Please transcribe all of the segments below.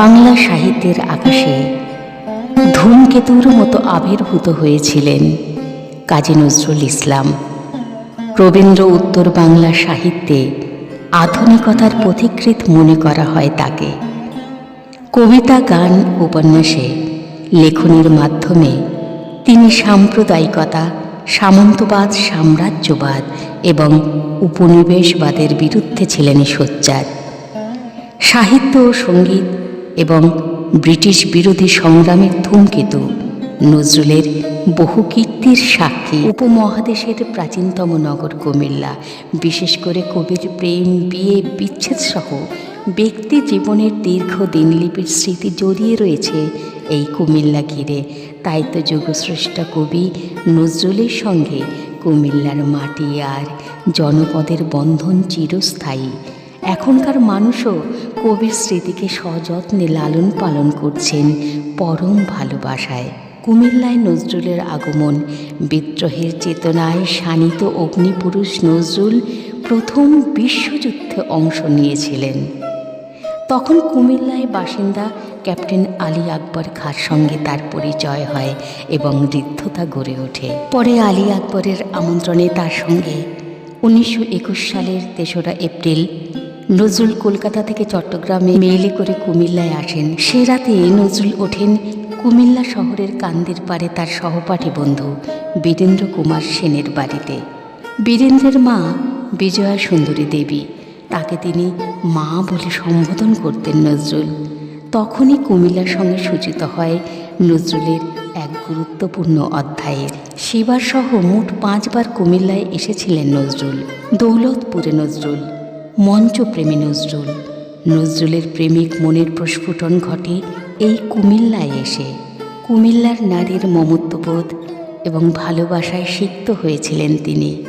বাংলা সাহিত্যের আকাশে ধূমকেতুর মতো আবির্ভূত হয়েছিলেন কাজী নজরুল ইসলাম। রবীন্দ্র উত্তর বাংলা সাহিত্যে আধুনিকতার পথিকৃৎ মনে করা হয় তাকে। কবিতা, গান, উপন্যাসে লেখনীর মাধ্যমে তিনি সাম্প্রদায়িকতা, সামন্তবাদ, সাম্রাজ্যবাদ এবং উপনিবেশবাদের বিরুদ্ধে ছিলেন সোচ্চার। সাহিত্য ও সংগীত এবং ব্রিটিশ বিরোধী সংগ্রামের ধূমকেতু, নজরুলের বহু কীর্তির সাক্ষী, উপমহাদেশের প্রাচীনতম নগর কুমিল্লা, বিশেষ করে কবির প্রেম, বিয়ে, বিচ্ছেদ সহ ব্যক্তি জীবনের দীর্ঘ দিনলিপির স্মৃতি জড়িয়ে রয়েছে এই কুমিল্লা ঘিরে। তাই তো যুগশ্রেষ্ঠ কবি নজরুলের সঙ্গে কুমিল্লার মাটি আর জনপদের বন্ধন চিরস্থায়ী। এখনকার মানুষও কবির স্মৃতিকে সযত্নে লালন পালন করছেন পরম ভালোবাসায়। কুমিল্লায় নজরুলের আগমন, বিদ্রোহের চেতনায় শানিত অগ্নিপুরুষ নজরুল প্রথম বিশ্বযুদ্ধে অংশ নিয়েছিলেন। তখন কুমিল্লায় বাসিন্দা ক্যাপ্টেন আলী আকবর খাঁর সঙ্গে তার পরিচয় হয় এবং ঋদ্ধতা গড়ে ওঠে। পরে আলী আকবরের আমন্ত্রণে তার সঙ্গে উনিশশো একুশ সালের তেসরা এপ্রিল নজরুল কলকাতা থেকে চট্টগ্রামে মেইলে করে কুমিল্লায় আসেন। সে রাতে নজরুল ওঠেন কুমিল্লা শহরের কান্দির পারে তার সহপাঠী বন্ধু বীরেন্দ্র কুমার সেনের বাড়িতে। বীরেন্দ্রের মা বিজয়া সুন্দরী দেবী, তাকে তিনি মা বলে সম্বোধন করতেন নজরুল। তখনই কুমিল্লার সঙ্গে সূচিত হয় নজরুলের এক গুরুত্বপূর্ণ অধ্যায়ের সেবার সহ মোট পাঁচবার কুমিল্লায় এসেছিলেন নজরুল। দৌলতপুরে নজরুল মঞ্চপ্রেমী নজরুল। নজরুলের প্রেমিক মনের প্রস্ফুটন ঘটে এই কুমিল্লায় এসে। কুমিল্লার নারীর মমত্ববোধ এবং ভালোবাসায় সিক্ত হয়েছিলেন তিনি।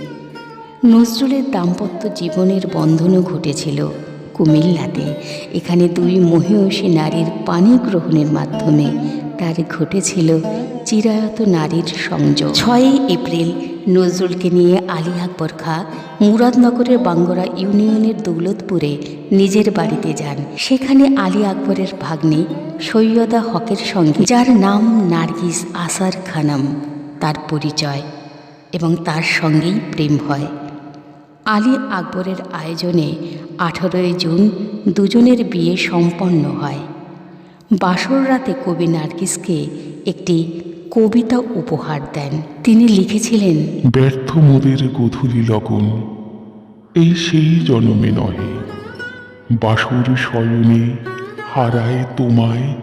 নজরুলের দাম্পত্য জীবনের বন্ধনও ঘটেছিল কুমিল্লাতে। এখানে দুই মহিষী নারীর পানি গ্রহণের মাধ্যমে তার ঘটেছিল চিরায়ত নারীর সংযোগ। ছয়ই এপ্রিল নজরুলকে নিয়ে আলী আকবর খা মুরাদনগরের বাঙ্গরা ইউনিয়নের দৌলতপুরে নিজের বাড়িতে যান। সেখানে আলী আকবরের ভাগ্নে সৈয়দা হকের সঙ্গে, যার নাম নার্গিস আসার খানম, তার পরিচয় এবং তার সঙ্গেই প্রেম হয়। আলী আকবরের আয়োজনে আঠেরোই জুন দুজনের বিয়ে সম্পন্ন হয়। বাসর রাতে কবি নার্গিসকে একটি কবিতা উপহার দেন। তিনি লিখেছিলেন, ব্যর্থ মোদের গধূলি লগন, এই সেই জনমে নহে। বাসুর শয়নে হারায় তোমায়,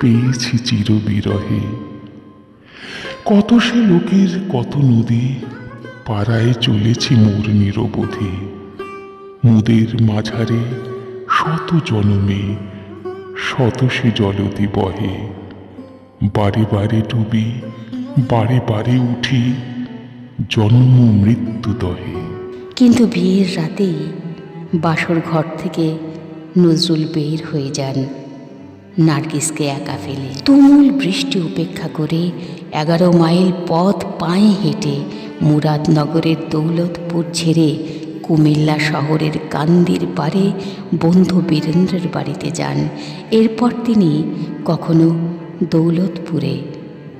পেয়েছি চিরবিরহে। কত সে লোকের, কত নদী, পাড়ায় চলেছি মোর নিরবধি। মুদের মাঝারে শত জনমে, শত সে জলদি বহে বারে বারে ডুবি, বারে বারে উঠি, জন্ম মৃত্যু দহে। কিন্তু বিয়ের রাতেই বাসর ঘর থেকে নজরুল বের হয়ে যান, নার্গিসকে একা ফেলে। তুমুল বৃষ্টি উপেক্ষা করে এগারো মাইল পথ পায়ে হেঁটে মুরাদনগরের দৌলতপুর ছেড়ে কুমিল্লা শহরের কান্দির পারে বন্ধু বীরেন্দ্রের বাড়িতে যান। এরপর তিনি কখনো দৌলতপুরে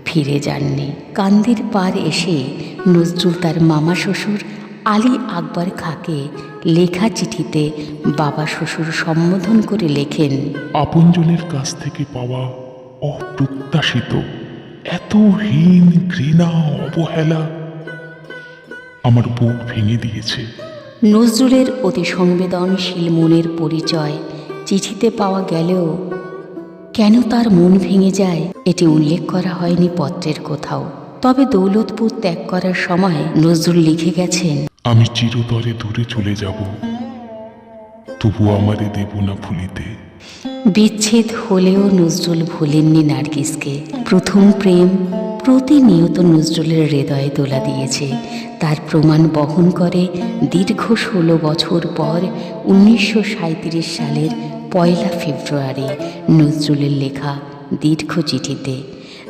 ফিরে যাননি। কান্দির পার এসে নজরুল তার মামা শ্বশুর আলী আকবর খাকে লেখা চিঠিতে বাবা শ্বশুর সম্বোধন করে লেখেন আপনজনের কাছ থেকে পাওয়া অপ্রত্যাশিত এত হীন ঘৃণা অবহেলা আমার বুক ভেঙে দিয়েছে। নজরুলের অতি সংবেদনশীল মনের পরিচয় চিঠিতে পাওয়া গেলেও কেন তার মন ভেঙে যায় এটি উল্লেখ করা হয়নি পত্রের কোথাও। তবে দৌলতপুর ত্যাগ করার সময় নজরুল লিখে গেছেন আমি চিরতরে দূরে চলে যাব তবু আমারে দেব না ভুলিতে। বিচ্ছেদ হলেও নজরুল ভুলেননি নার্গিসকে। প্রথম প্রেম প্রতিনিয়ত নজরুলের হৃদয়ে তোলা দিয়েছে। তার প্রমাণ বহন করে দীর্ঘ ষোলো বছর পর উনিশশো সাঁইত্রিশ সালের পয়লা ফেব্রুয়ারি নজরুলের লেখা দীর্ঘ চিঠিতে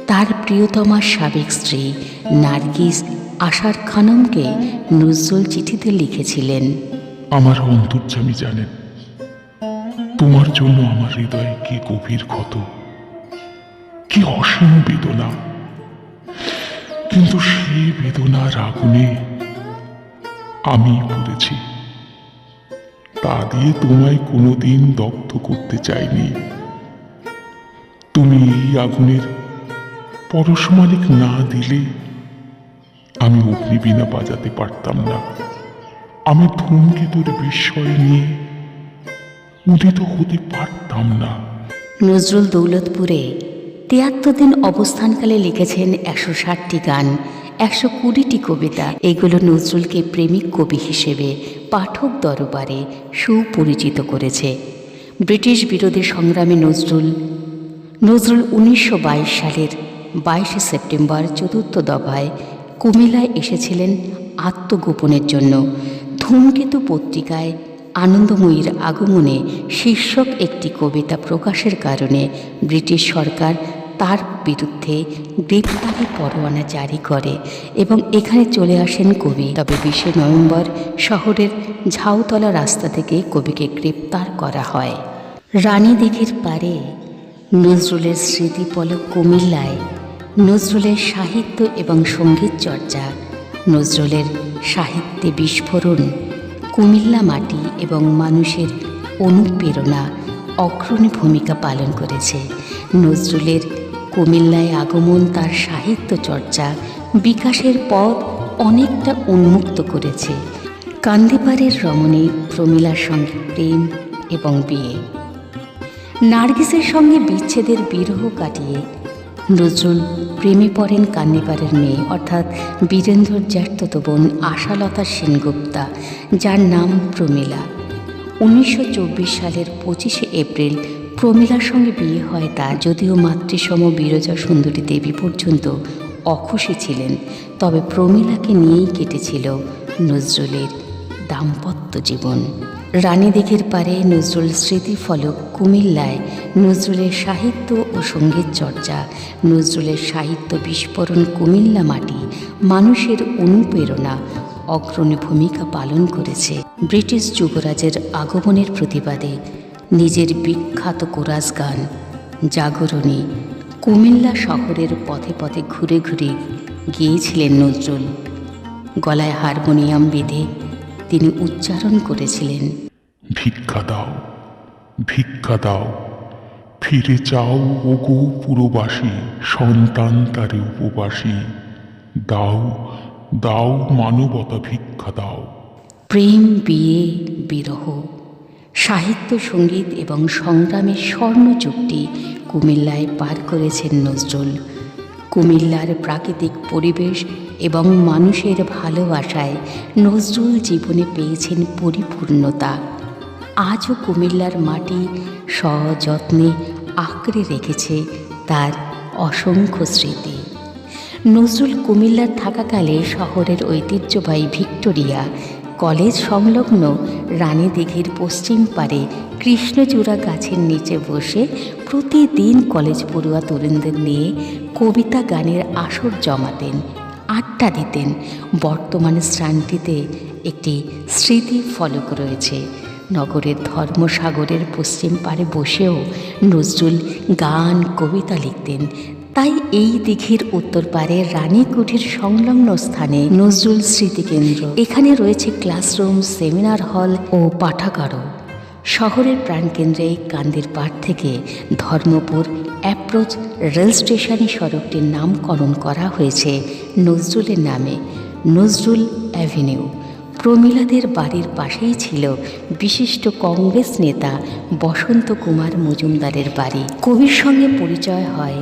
তার প্রিয়তমা সাবেক স্ত্রী নার্গিস আশার খানমকে নজরুল চিঠিতে লিখেছিলেন। আমার অন্তর্যামী জানেন, তোমার জন্য আমার হৃদয়ে কি গভীর ক্ষত, কি অসীম বেদনা। কিন্তু সেই বেদনার আগুনে আমি পড়েছি। তা দিয়ে তোমায় কোনোদিন দগ্ধ করতে চাইনি। তুমি এই আগুনের পরশ মালিক না দিলে আমি অগ্নিবীণা বাজাতে পারতাম না। আমি ধূমকেতুর বিস্ময় নিয়ে উদিত হতে পারতাম না। নজরুল দৌলতপুরে তিয়াত্তর দিন অবস্থানকালে লিখেছেন একশো ষাটটি গান। একশো কুড়িটি কবিতা। এগুলো নজরুলকে প্রেমিক কবি হিসেবে পাঠক দরবারে সুপরিচিত করেছে। ব্রিটিশ বিরোধী সংগ্রামে নজরুল নজরুল উনিশশো বাইশ সালের বাইশে সেপ্টেম্বর চতুর্থ দফায় কুমিল্লায় এসেছিলেন আত্মগোপনের জন্য। ধূমকেতু পত্রিকায় আনন্দময়ীর আগমনে শীর্ষক একটি কবিতা প্রকাশের কারণে ব্রিটিশ সরকার তার বিরুদ্ধে গ্রেপ্তারি পরোয়ানা জারি করে এবং এখানে চলে আসেন কবি। তবে বিশে নভেম্বর শহরের ঝাউতলা রাস্তা থেকে কবিকে গ্রেপ্তার করা হয়। রানী দিঘির পারে নজরুলের স্মৃতিপলক কুমিল্লায় নজরুলের সাহিত্য এবং সংগীত চর্চা, নজরুলের সাহিত্যে বিস্ফোরণ, কুমিল্লা মাটি এবং মানুষের অনুপ্রেরণা অগ্রণী ভূমিকা পালন করেছে। নজরুলের কুমিল্লায় আগমন, তার সাহিত্য চর্চা বিকাশের পথ অনেকটা উন্মুক্ত করেছে। কান্দিপাড়ের রমণী প্রমীলার সঙ্গে প্রেম এবং বিয়ে। নার্গিসের সঙ্গে বিচ্ছেদের বিরহ কাটিয়ে নজরুল প্রেমে পড়েন কান্নিপাড়ের মেয়ে, অর্থাৎ বীরেন্দ্রর জ্যাঠতো বোন আশালতা সেনগুপ্তা, যার নাম প্রমীলা। উনিশশো সালের পঁচিশে এপ্রিল প্রমীলার সঙ্গে বিয়ে হয় তা যদিও মাতৃসম বিরজা সুন্দরী দেবী পর্যন্ত অখুশি ছিলেন, তবে প্রমীলাকে নিয়েই কেটেছিল নজরুলের দাম্পত্য জীবন। রানীদিঘির পারে নজরুল স্মৃতি ফলক কুমিল্লায় নজরুলের সাহিত্য ও সংগীত চর্চা, নজরুলের সাহিত্য বিস্ফোরণ কুমিল্লা মাটি মানুষের অনুপ্রেরণা, অগ্রণী ভূমিকা পালন করেছে। ব্রিটিশ যুবরাজের আগমনের প্রতিবাদে নিজের বিখ্যাত কোরাস গান জাগরণী কুমিল্লা শহরের পথে পথে ঘুরে ঘুরে গিয়েছিলেন নজরুল। গলায় হারমোনিয়াম বেঁধে তিনি উচ্চারণ করেছিলেন। ভিক্ষা দাও ভিক্ষা দাও ফিরে চাও ওগো পুরবাসী সন্তান তারে উপবাসী। দাও দাও মানবতা ভিক্ষা দাও। প্রেম বিয়ে বিরহ সাহিত্য, সংগীত এবং সংগ্রামের স্বর্ণ যুগটি কুমিল্লায় পার করেছেন নজরুল। কুমিল্লার প্রাকৃতিক পরিবেশ এবং মানুষের ভালোবাসায় নজরুল জীবনে পেয়েছেন পরিপূর্ণতা। আজও কুমিল্লার মাটি সযত্নে আঁকড়ে রেখেছে তার অসংখ্য স্মৃতি। নজরুল কুমিল্লার থাকাকালে শহরের ঐতিহ্যবাহী ভিক্টোরিয়া কলেজ সংলগ্ন রানী রানীদিঘির পশ্চিম পারে কৃষ্ণচূড়া গাছের নিচে বসে প্রতিদিন কলেজ পড়ুয়া তরুণদের নিয়ে কবিতা গানের আসর জমাতেন, আড্ডা দিতেন। বর্তমান স্থানটিতে একটি স্মৃতি ফলক রয়েছে। নগরের ধর্মসাগরের পশ্চিম পারে বসেও নজরুল গান, কবিতা লিখতেন। তাই এই দিঘির উত্তর পারে রানীকুঠির সংলগ্ন স্থানে নজরুল স্মৃতিকেন্দ্র এখানে রয়েছে ক্লাসরুম, সেমিনার হল ও পাঠাগারও। শহরের প্রাণকেন্দ্রে কান্দির পাড় থেকে ধর্মপুর অ্যাপ্রোচ রেল স্টেশনে সড়কটির নামকরণ করা হয়েছে নজরুলের নামে, নজরুল অ্যাভিনিউ। প্রমীলাদের বাড়ির পাশেই ছিল বিশিষ্ট কংগ্রেস নেতা বসন্ত কুমার মজুমদারের বাড়ি। কবির সঙ্গে পরিচয় হয়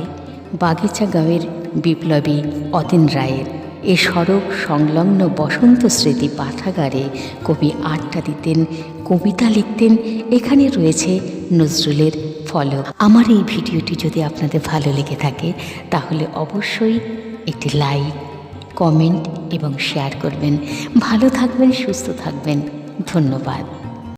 বাগিচা গাঁয়ের বিপ্লবী অতীন রায়ের। এ সড়ক সংলগ্ন বসন্ত স্মৃতি পাঠাগারে কবি আড্ডা দিতেন, কবিতা লিখতেন, এখানে রয়েছে নজরুলের ফলক। আমার এই ভিডিওটি যদি আপনাদের ভালো লেগে থাকে, তাহলে অবশ্যই একটি লাইক, কমেন্ট এবং শেয়ার করবেন। ভালো থাকবেন, সুস্থ থাকবেন। ধন্যবাদ।